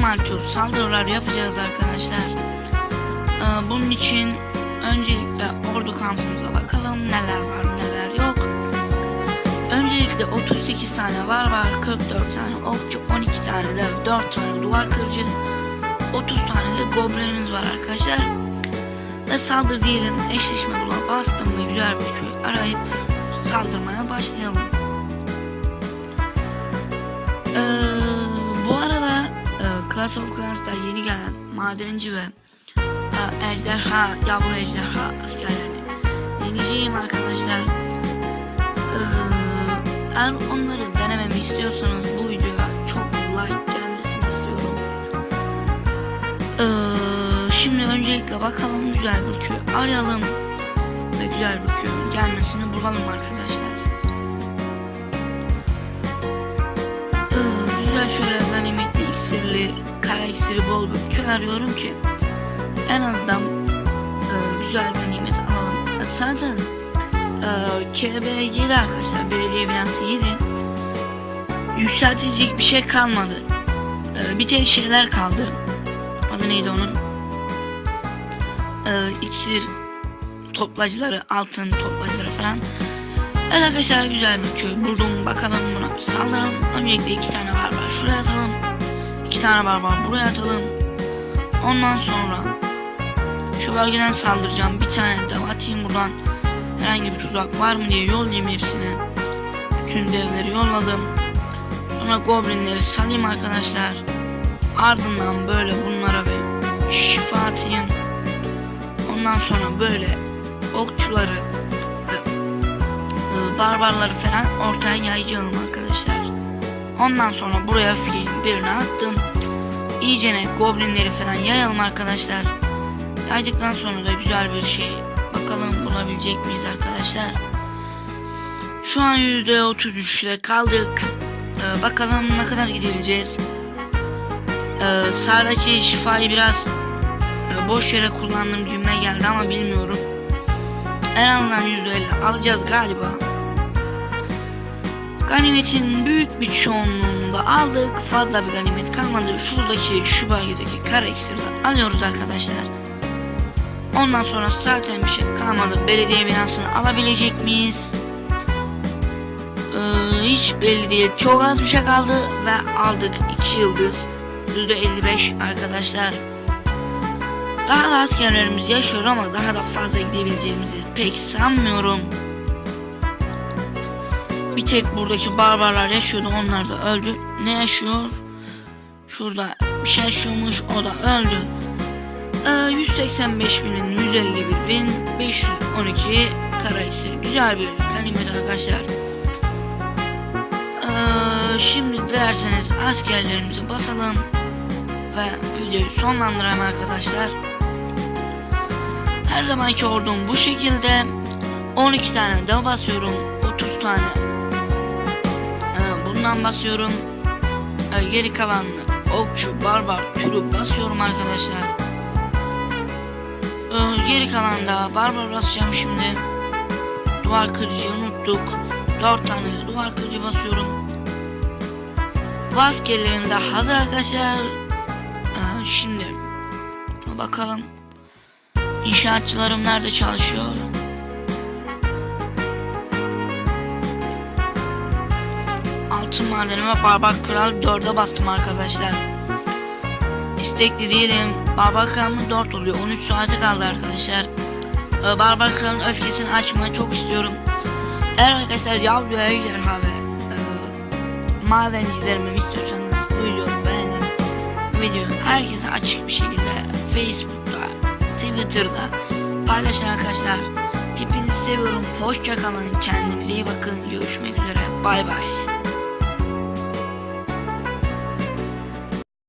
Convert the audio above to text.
normal saldırılar yapacağız arkadaşlar. E, bunun için öncelikle ordu kampımıza bakalım neler var neler yok. Öncelikle 38 tane var var 44 tane okçu 12 tane de 4 tane duvar kırıcı 30 tane de goblinimiz var arkadaşlar. Ve saldır diyelim eşleşme buna bastım ve güzel bir köy arayıp saldırmaya başlayalım. Ee, Clash of yeni gelen madenci ve e, ejderha, yavru ejderha askerlerini yeneceğim arkadaşlar. Ee, eğer onları denememi istiyorsanız bu videoya çok like gelmesini istiyorum. Ee, şimdi öncelikle bakalım güzel bir köy arayalım ve güzel bir köyün gelmesini bulalım arkadaşlar. Ee, güzel şöyle ganimetli iksirli iksiri bol bir köy arıyorum ki en azından e, güzel ganimet alalım. E, zaten e, KB 7 arkadaşlar belediye binası 7 yükseltilecek bir şey kalmadı. E, bir tek şeyler kaldı. Adı neydi onun? E, iksir toplacıları, altın toplacıları falan. Evet arkadaşlar güzel bir köy buldum. Bakalım buna saldıralım. Öncelikle iki tane var var. Şuraya atalım. İki tane var. Buraya atalım. Ondan sonra şu bölgeden saldıracağım. Bir tane de atayım buradan. Herhangi bir tuzak var mı diye yollayayım hepsini. Bütün devleri yolladım. Sonra goblinleri salayım arkadaşlar. Ardından böyle bunlara bir şifa atayım. Ondan sonra böyle okçuları e, barbarları falan ortaya yayacağım arkadaşlar. Ondan sonra buraya filin birini attım. İyicene goblinleri falan yayalım arkadaşlar. Yaydıktan sonra da güzel bir şey bakalım bulabilecek miyiz arkadaşlar. Şu an %33 ile kaldık. Ee, bakalım ne kadar gidebileceğiz. Ee, sağdaki şifayı biraz e, boş yere kullandığım cümle geldi ama bilmiyorum. En azından %50 alacağız galiba. Ganimetin büyük bir çoğunluğunu da aldık. Fazla bir ganimet kalmadı. Şuradaki şu bölgedeki kara iksiri alıyoruz arkadaşlar. Ondan sonra zaten bir şey kalmadı. Belediye binasını alabilecek miyiz? Ee, hiç belli değil. Çok az bir şey kaldı ve aldık 2 yıldız. %55 arkadaşlar. Daha da askerlerimiz yaşıyor ama daha da fazla gidebileceğimizi pek sanmıyorum. Bir tek buradaki barbarlar yaşıyordu onlar da öldü. Ne yaşıyor? Şurada bir şey yaşıyormuş o da öldü. Ee, 185 binin 151 bin 512 kara iksir. Güzel bir ganimet arkadaşlar. Ee, şimdi dilerseniz askerlerimizi basalım ve videoyu sonlandıralım arkadaşlar. Her zamanki ordum bu şekilde 12 tane dev basıyorum 30 tane bundan basıyorum. Ee, geri kalan okçu barbar türü basıyorum arkadaşlar. Ee, geri kalan da barbar basacağım şimdi. Duvar kırıcıyı unuttuk. 4 tane duvar kırıcı basıyorum. Vaskerlerim de hazır arkadaşlar. Ee, şimdi bakalım. İnşaatçılarım nerede çalışıyor? Altın madenime Barbar Kral 4'e bastım arkadaşlar. İstekli değilim. Barbar Kral'ın 4 oluyor. 13 saate kaldı arkadaşlar. Ee, Barbar Kral'ın öfkesini açmayı çok istiyorum. Eğer arkadaşlar yavru ejderha ve e, madencilerimi istiyorsanız bu videoyu beğenin. Videoyu herkese açık bir şekilde Facebook'ta, Twitter'da paylaşın arkadaşlar. Hepinizi seviyorum. Hoşça kalın. Kendinize iyi bakın. Görüşmek üzere. Bay bay.